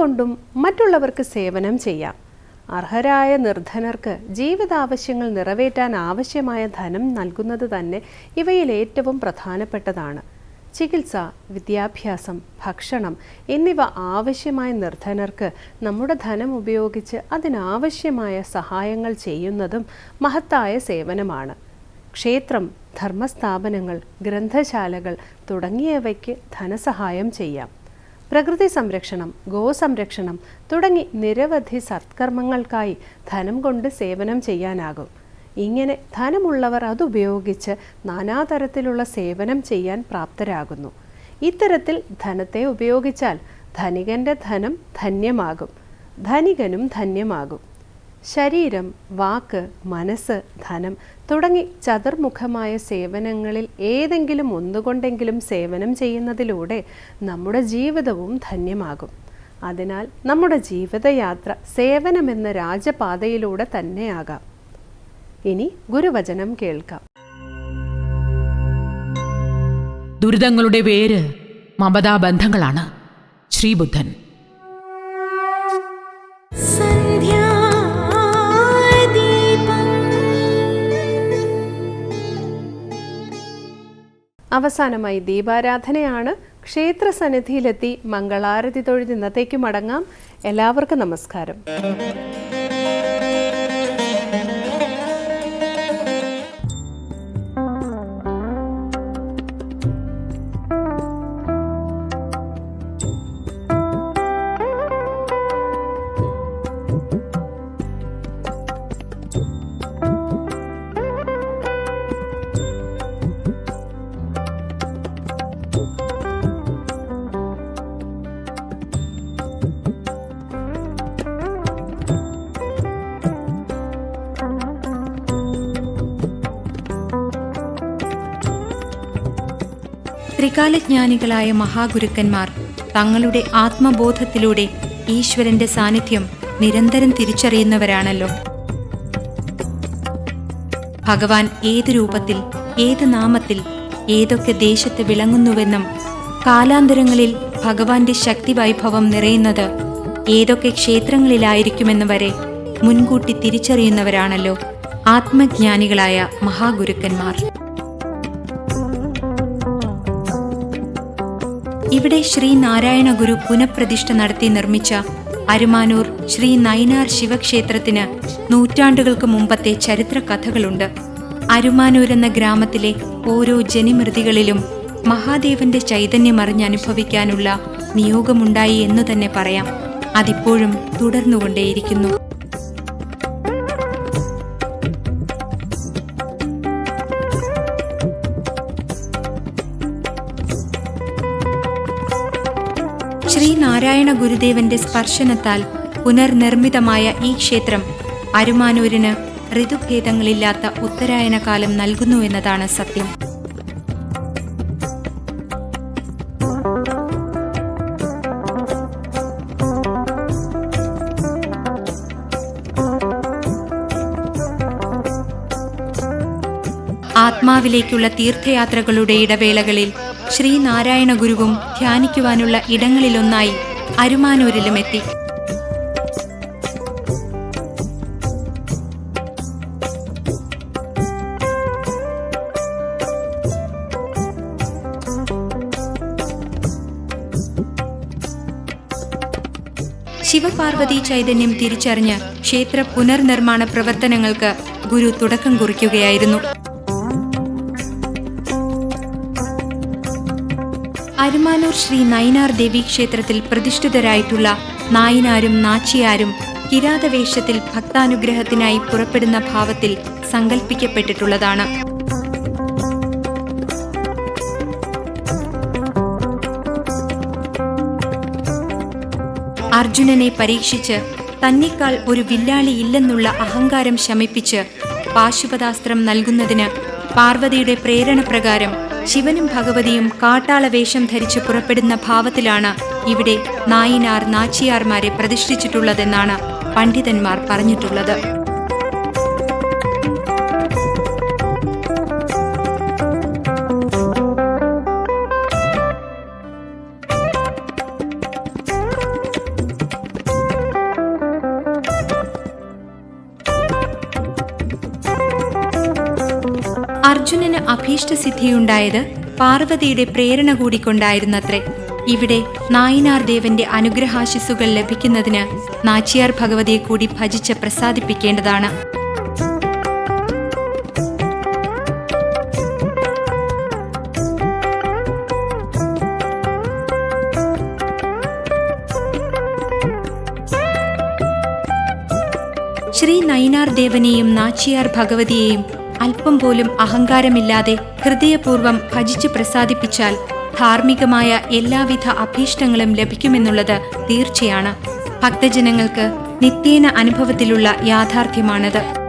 കൊണ്ടും മറ്റുള്ളവർക്ക് സേവനം ചെയ്യാം. അർഹരായ നിർധനർക്ക് ജീവിതാവശ്യങ്ങൾ നിറവേറ്റാൻ ആവശ്യമായ ധനം നൽകുന്നത് തന്നെ ഇവയിൽ ഏറ്റവും പ്രധാനപ്പെട്ടതാണ്. ചികിത്സ വിദ്യാഭ്യാസം ഭക്ഷണം എന്നിവ ആവശ്യമായ നിർധനർക്ക് നമ്മുടെ ധനം ഉപയോഗിച്ച് അതിനാവശ്യമായ സഹായങ്ങൾ ചെയ്യുന്നതും മഹത്തായ സേവനമാണ്. ക്ഷേത്രം ധർമ്മസ്ഥാപനങ്ങൾ ഗ്രന്ഥശാലകൾ തുടങ്ങിയവയ്ക്ക് ധനസഹായം ചെയ്യാം. പ്രകൃതി സംരക്ഷണം ഗോസംരക്ഷണം തുടങ്ങി നിരവധി സത്കർമ്മങ്ങൾക്കായി ധനം കൊണ്ട് സേവനം ചെയ്യാനാകും. ഇങ്ങനെ ധനമുള്ളവർ അതുപയോഗിച്ച് നാനാതരത്തിലുള്ള സേവനം ചെയ്യാൻ പ്രാപ്തരാകുന്നു. ഇത്തരത്തിൽ ധനത്തെ ഉപയോഗിച്ചാൽ ധനികന്റെ ധനം ധന്യമാകും. ധനികനും ധന്യമാകും. ശരീരം വാക്ക് മനസ്സ് ധനം തുടങ്ങി ചതുർമുഖമായ സേവനങ്ങളിൽ ഏതെങ്കിലും ഒന്നുകൊണ്ടെങ്കിലും സേവനം ചെയ്യുന്നതിലൂടെ നമ്മുടെ ജീവിതവും ധന്യമാകും. അതിനാൽ നമ്മുടെ ജീവിതയാത്ര സേവനമെന്ന രാജപാതയിലൂടെ തന്നെയാകാം. ഇനി ഗുരുവചനം കേൾക്കാം. ദുരിതങ്ങളുടെ വേര് മമതാബന്ധങ്ങളാണ് ശ്രീബുദ്ധൻ. അവസാനമായി ദീപാരാധനയാണ് ക്ഷേത്ര സന്നിധിയിലെത്തി മംഗളാരതി തൊഴിൽ ഇന്നത്തേക്ക് മടങ്ങാം. എല്ലാവർക്കും നമസ്കാരം. ത്രികാലജ്ഞാനികളായ മഹാഗുരുക്കന്മാർ തങ്ങളുടെ ആത്മബോധത്തിലൂടെ ഈശ്വരന്റെ സാന്നിധ്യം നിരന്തരം തിരിച്ചറിയുന്നവരാണല്ലോ. ഭഗവാൻ ഏത് രൂപത്തിൽ ഏത് നാമത്തിൽ ഏതൊക്കെ ദേശത്ത് വിളങ്ങുന്നുവെന്നും കാലാന്തരങ്ങളിൽ ഭഗവാന്റെ ശക്തി വൈഭവം നിറയുന്നത് ഏതൊക്കെ ക്ഷേത്രങ്ങളിലായിരിക്കുമെന്ന് വരെ മുൻകൂട്ടി തിരിച്ചറിയുന്നവരാണല്ലോ ആത്മജ്ഞാനികളായ മഹാഗുരുക്കന്മാർ. ഇവിടെ ശ്രീ നാരായണ ഗുരു പുനഃപ്രതിഷ്ഠ നടത്തി നിർമ്മിച്ച അരുമാനൂർ ശ്രീ നൈനാർ ശിവക്ഷേത്രത്തിന് നൂറ്റാണ്ടുകൾക്ക് മുമ്പത്തെ ചരിത്ര കഥകളുണ്ട്. അരുമാനൂർ എന്ന ഗ്രാമത്തിലെ ഓരോ ജനിമൃതികളിലും മഹാദേവന്റെ ചൈതന്യം അറിഞ്ഞനുഭവിക്കാനുള്ള നിയോഗമുണ്ടായി എന്ന് തന്നെ പറയാം. അതിപ്പോഴും തുടർന്നുകൊണ്ടേയിരിക്കുന്നു. ശ്രീനാരായണ ഗുരുദേവന്റെ സ്പർശനത്താൽ പുനർനിർമ്മിതമായ ഈ ക്ഷേത്രം അരുമാനൂരിന് ഋതുഭേദങ്ങളില്ലാത്ത ഉത്തരായന കാലം നൽകുന്നു എന്നതാണ് സത്യം. ആത്മാവിലേക്കുള്ള തീർത്ഥയാത്രകളുടെ ഇടവേളകളിൽ ശ്രീനാരായണ ഗുരുവും ധ്യാനിക്കുവാനുള്ള ഇടങ്ങളിലൊന്നായി അരുമാനൂരിലും എത്തി. ശിവപാർവതി ചൈതന്യം തിരിച്ചറിഞ്ഞ് ക്ഷേത്ര പുനർനിർമ്മാണ പ്രവർത്തനങ്ങൾക്ക് ഗുരു തുടക്കം കുറിക്കുകയായിരുന്നു. അരുമാനൂർ ശ്രീ നയിനാർ ദേവി ക്ഷേത്രത്തിൽ പ്രതിഷ്ഠിതരായിട്ടുള്ള നായിനാരും നാച്ചിയാരും കിരാതവേഷത്തിൽ ഭക്താനുഗ്രഹത്തിനായി പുറപ്പെടുന്ന ഭാവത്തിൽ സങ്കല്പിക്കപ്പെട്ടിട്ടുള്ളതാണ് അർജുനനെ പരീക്ഷിച്ച് തന്നെക്കാൾ ഒരു വില്ലാളി ഇല്ലെന്നുള്ള അഹങ്കാരം ശമിപ്പിച്ച് പാശുപതാസ്ത്രം നൽകുന്നതിന് പാർവതിയുടെ പ്രേരണ പ്രകാരം ശിവനും ഭഗവതിയും കാട്ടാള വേഷം ധരിച്ച് പുറപ്പെടുന്ന ഭാവത്തിലാണ് ഇവിടെ നായിനാർ നാച്ചിയാർമാരെ പ്രതിഷ്ഠിച്ചിട്ടുള്ളതെന്നാണ് പണ്ഡിതന്മാർ പറഞ്ഞിട്ടുള്ളത്. അഭീഷ്ടസിദ്ധിയുണ്ടായത് പാർവതിയുടെ പ്രേരണ കൂടിക്കൊണ്ടായിരുന്നത്രേ. ഇവിടെ നായനാർ ദേവന്റെ അനുഗ്രഹാശിസുകൾ ലഭിക്കുന്നതിന് നാച്ചിയാർ ഭഗവതിയെ കൂടി ഭജിച്ച് പ്രസാദിപ്പിക്കേണ്ടതാണ്. ശ്രീ നൈനാർ ദേവനെയും നാച്ചിയാർ ഭഗവതിയെയും അല്പം പോലും അഹങ്കാരമില്ലാതെ ഹൃദയപൂർവം ഭജിച്ച് പ്രസാദിപ്പിച്ചാൽ ധാർമ്മികമായ എല്ലാവിധ അഭീഷ്ടങ്ങളും ലഭിക്കുമെന്നുള്ളത് തീർച്ചയാണ്. ഭക്തജനങ്ങൾക്ക് നിത്യേന അനുഭവത്തിലുള്ള യാഥാർത്ഥ്യമാണത്.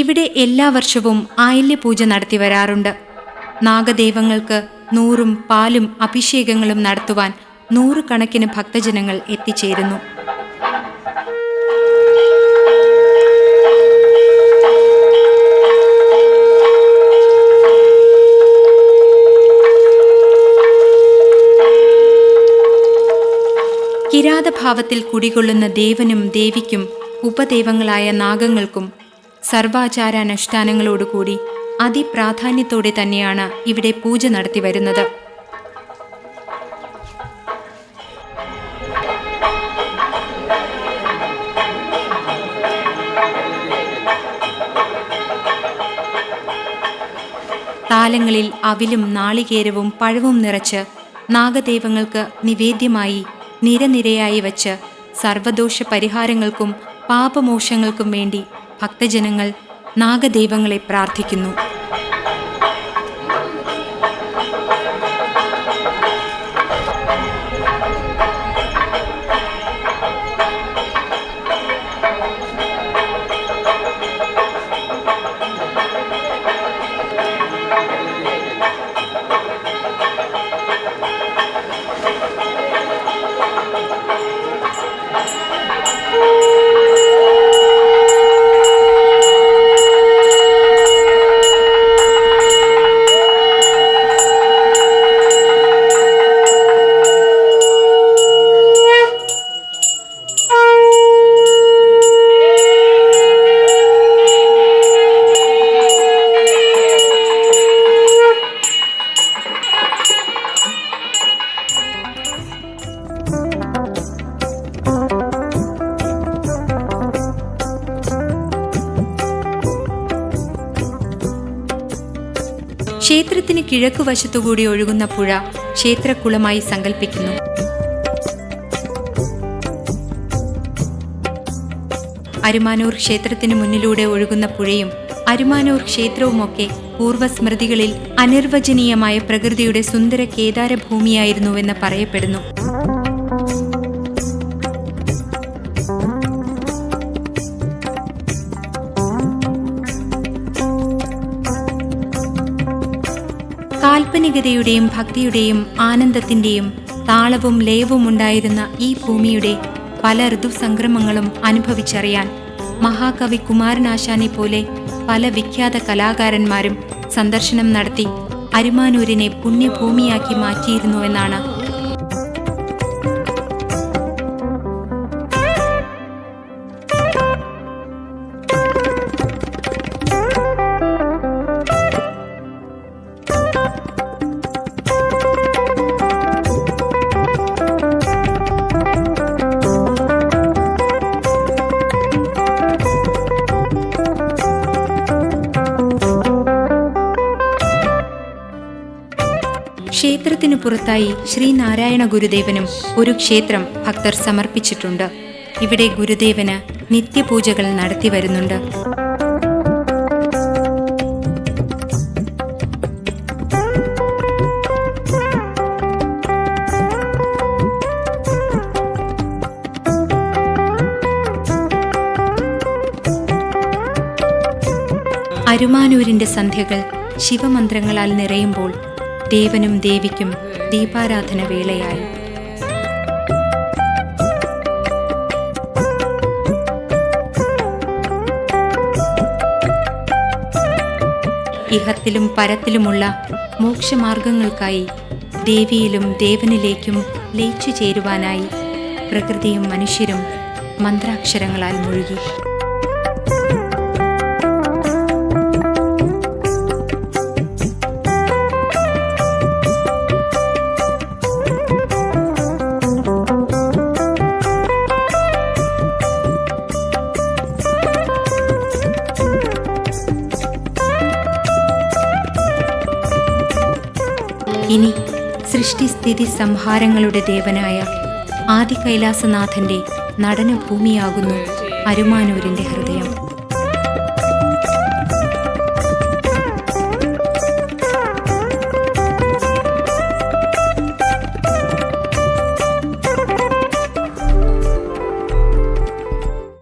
ഇവിടെ എല്ലാ വർഷവും ആയില്യപൂജ നടത്തി വരാറുണ്ട്. നാഗദേവങ്ങൾക്ക് നൂറും പാലും അഭിഷേകങ്ങളും നടത്തുവാൻ നൂറുകണക്കിന് ഭക്തജനങ്ങൾ എത്തിച്ചേരുന്നു. കിരാതഭാവത്തിൽ കുടികൊള്ളുന്ന ദേവനും ദേവിക്കും ഉപദേവങ്ങളായ നാഗങ്ങൾക്കും സർവാചാരാനുഷ്ഠാനങ്ങളോടുകൂടി അതിപ്രാധാന്യത്തോടെ തന്നെയാണ് ഇവിടെ പൂജ നടത്തി വരുന്നത്. താലങ്ങളിൽ അവിലും നാളികേരവും പഴവും നിറച്ച് നാഗദേവങ്ങൾക്ക് നിവേദ്യമായി നിരനിരയായി വച്ച് സർവദോഷ പരിഹാരങ്ങൾക്കും പാപമോക്ഷങ്ങൾക്കും വേണ്ടി ഭക്തജനങ്ങൾ നാഗദൈവങ്ങളെ പ്രാർത്ഥിക്കുന്നു. ക്ഷേത്രത്തിന് കിഴക്കുവശത്തുകൂടി ഒഴുകുന്ന പുഴ ക്ഷേത്രക്കുളമായി സങ്കല്പിക്കുന്നു അരുമാനൂർ ക്ഷേത്രത്തിന് മുന്നിലൂടെ ഒഴുകുന്ന പുഴയും അരുമാനൂർ ക്ഷേത്രവുമൊക്കെ പൂർവസ്മൃതികളിൽ അനിർവചനീയമായ പ്രകൃതിയുടെ സുന്ദര കേദാരഭൂമിയായിരുന്നുവെന്ന് പറയപ്പെടുന്നു. കാൽപ്പനികതയുടെയും ഭക്തിയുടെയും ആനന്ദത്തിന്റെയും താളവും ലയവും ഉണ്ടായിരുന്ന ഈ ഭൂമിയുടെ പല ഋതുസംക്രമങ്ങളും അനുഭവിച്ചറിയാൻ മഹാകവി കുമാരനാശാനെ പോലെ പല വിഖ്യാത കലാകാരന്മാരും സന്ദർശനം നടത്തി അരുമാനൂരിനെ പുണ്യഭൂമിയാക്കി മാറ്റിയിരുന്നുവെന്നാണ് ക്ഷേത്രത്തിനു പുറത്തായി ശ്രീനാരായണ ഗുരുദേവനും ഒരു ക്ഷേത്രം ഭക്തർ സമർപ്പിച്ചിട്ടുണ്ട്. ഇവിടെ ഗുരുദേവന് നിത്യപൂജകൾ നടത്തി വരുന്നുണ്ട്. അരുമാനൂരിന്റെ സന്ധ്യകൾ ശിവമന്ത്രങ്ങളാൽ നിറയുമ്പോൾ ദേവനും ദേവിക്കും ദീപാരാധന വേളയായി. ഇഹത്തിലും പരത്തിലുമുള്ള മോക്ഷമാർഗങ്ങൾക്കായി ദേവിയിലും ദേവനിലേക്കും ലയിച്ചു ചേരുവാനായി പ്രകൃതിയും മനുഷ്യരും മന്ത്രാക്ഷരങ്ങളാൽ മുഴുകി. ഇനി സൃഷ്ടിസ്ഥിതി സംഹാരങ്ങളുടെ ദേവനായ ആദി കൈലാസനാഥന്റെ നടനഭൂമിയാകുന്നു അരുമാനൂരിന്റെ ഹൃദയം.